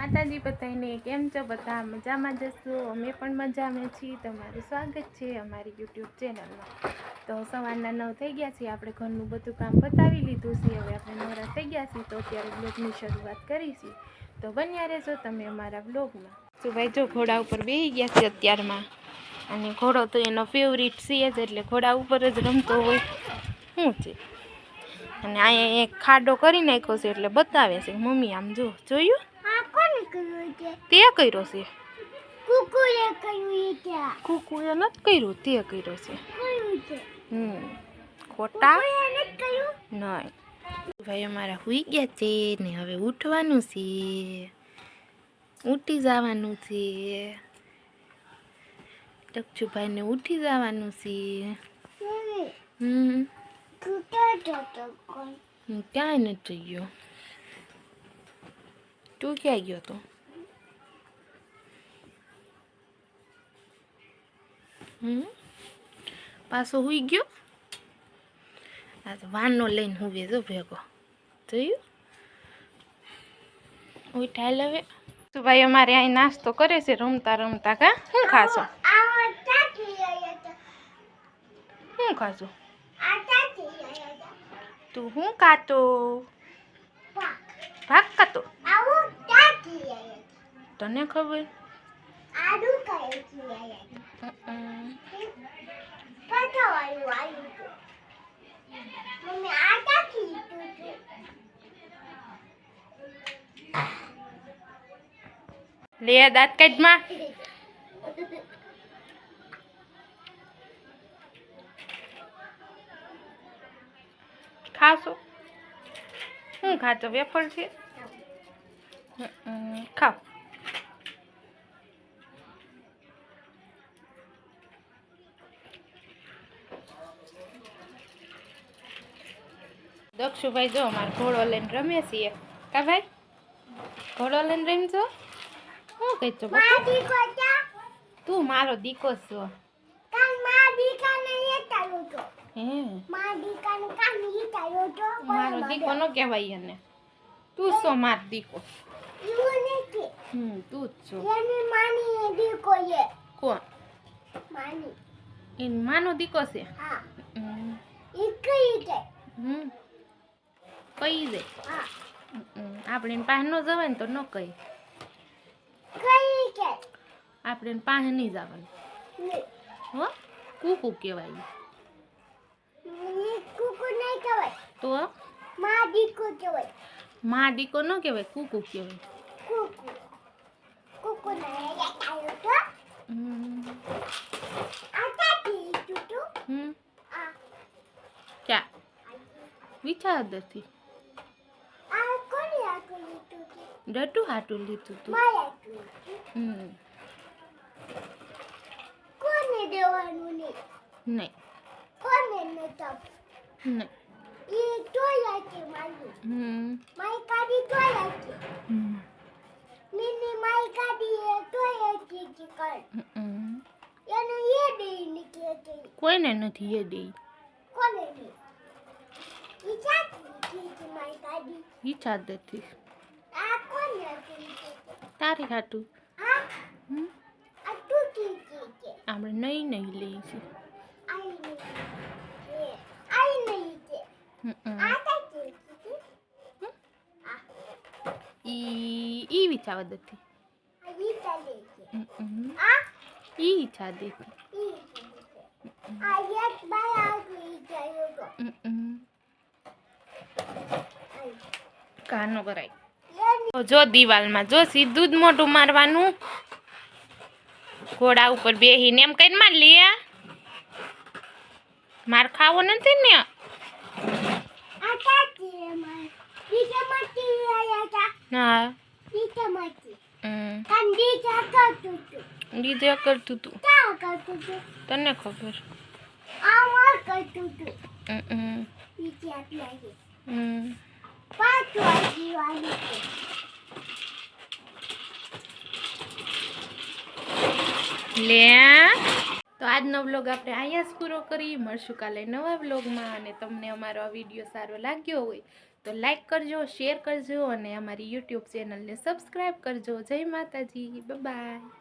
માતાજી બધાને કેમ છો? બધા મજામાં જશો અમે પણ મજામાં છીએ. તમારું સ્વાગત છે અમારી યુટ્યુબ ચેનલમાં. તો સવારના નવ થઈ ગયા છીએ આપણે ઘરનું બધું કામ પતાવી લીધું છે. હવે આપણે નવરા થઈ ગયા છીએ તો અત્યારે બ્લોગની શરૂઆત કરીશું તો બન્યા રહેશો તમે અમારા બ્લોગમાં શું ભાઈ જો ઘોડા ઉપર બેસી ગયા છે અત્યારમાં. અને ઘોડો તો એનો ફેવરિટ છે જ, એટલે ઘોડા ઉપર જ રમતો હોય. શું છે? અને અહીંયા એક ખાડો કરી નાખ્યો છે, એટલે બતાવે છે. મમ્મી આમ જો, જોયું? આ કર્યું છે તે કર્યો છે. કુકુએ કર્યું છે કુકુએ નથી કર્યું તે કર્યો છે. કર્યું છે. હમ ખોટા? નહીં. ભાઈ અમારા હુઈ ગયા છે ને હવે ઉઠવાનું છે. ઉઠી જવાનું છે. ટકચુભાઈને ઉઠી જવાનું છે. હમ. ક્યાંય નથી ગયો. તું ક્યાં ગયો તો? હમ? પાછો હુઈ ગયો? આ તો વાનો લઈને હુવે જો ભેગો. જોયું? ઉઠાઈ હવે. તો ભાઈ અમારે અહીં નાસ્તો કરે છે રમતા રમતા કા? શું ખાશો? હતા શું ખાશો? હતા તું શું ખાતો? ભાગ ખાતો? આવું હતા તને ખબર? આડું લીધું હતું લે દાંત કાઢમાં ખાશો? શું ખાતો વેફર છે? હમ, ખાઓ દક્ષુભાઈ જો અમારે ઘોડો લઈને રમે છીએ કા ભાઈ ઘોડો લઈને રમજો શું કહેજો મારી કોટા તું મારો દીકો છો કાલ મારી કાને લેતાયો તો હે મારી કાને કાને લેતાયો તો મારો દીકો ન કહેવાય એને તું છો માર દીકો એવું નથી હમ તું જ છો. એની માની દીકો એ કોણ? માની. એન માનો દીકો છે? હા. હમ, એ કઈ છે? હમ. કહી દે હા. આપણે એની પાસે ન જવાય ને તો ન કહી કઈ છે? આપણે એની પાસે નહીં જવાનું. હો? કુકુ કહેવાય કુકુ નહીં કહેવાય. તો? મા દીકો કહેવાય. મા દીકો ન કહેવાય કુકુ કહેવાય. કુકુ નહીં લેતાયો તો હમ, આ ચાચી લીધું તું હમ આ ક્યાં વિચાર નથી ડટું હાટું લીધું તું હમ. કોને દેવાનું નહીં? નહીં. કોને નતા નહીં. એ તોય છે મારું હમ. મારી કાઢી તોય છે હમ. નીની મારી કાઢી એ ટોયા છે કે કર. હમ. એને એ દે નીકળે છે કોઈને નથી એ દે આ કોને હતી તારી હાટું. આપણે નહીં નહીં લઈએ છીએ. છે ઈ ઈ નથી આ ઈ. આ વિચાર નથી ઈ છે આ એક બાય આગળ જાય તો હમ, હમ. આઈ કાનો કરાય. જો દિવાલમાં જો સીધું જ મોઢું મારવાનું. ઘોડા ઉપર બેહીને એમ કઈ માર લે માર ખાવો નથી ને? માટી હા. માટી. ચા કરતું તું. તને ખબર? આવા કરતું તું. હમ, લે. તો આજનો વ્લોગ આપણે અહીંયા જ પૂરો કરી મળશું કાલે નવા બ્લોગમાં અને તમને અમારો આ વીડિયો સારો લાગ્યો હોય તો લાઈક કરજો, શેર કરજો અને અમારી યુટ્યુબ ચેનલને સબસ્ક્રાઈબ કરજો. જય માતાજી. બાય.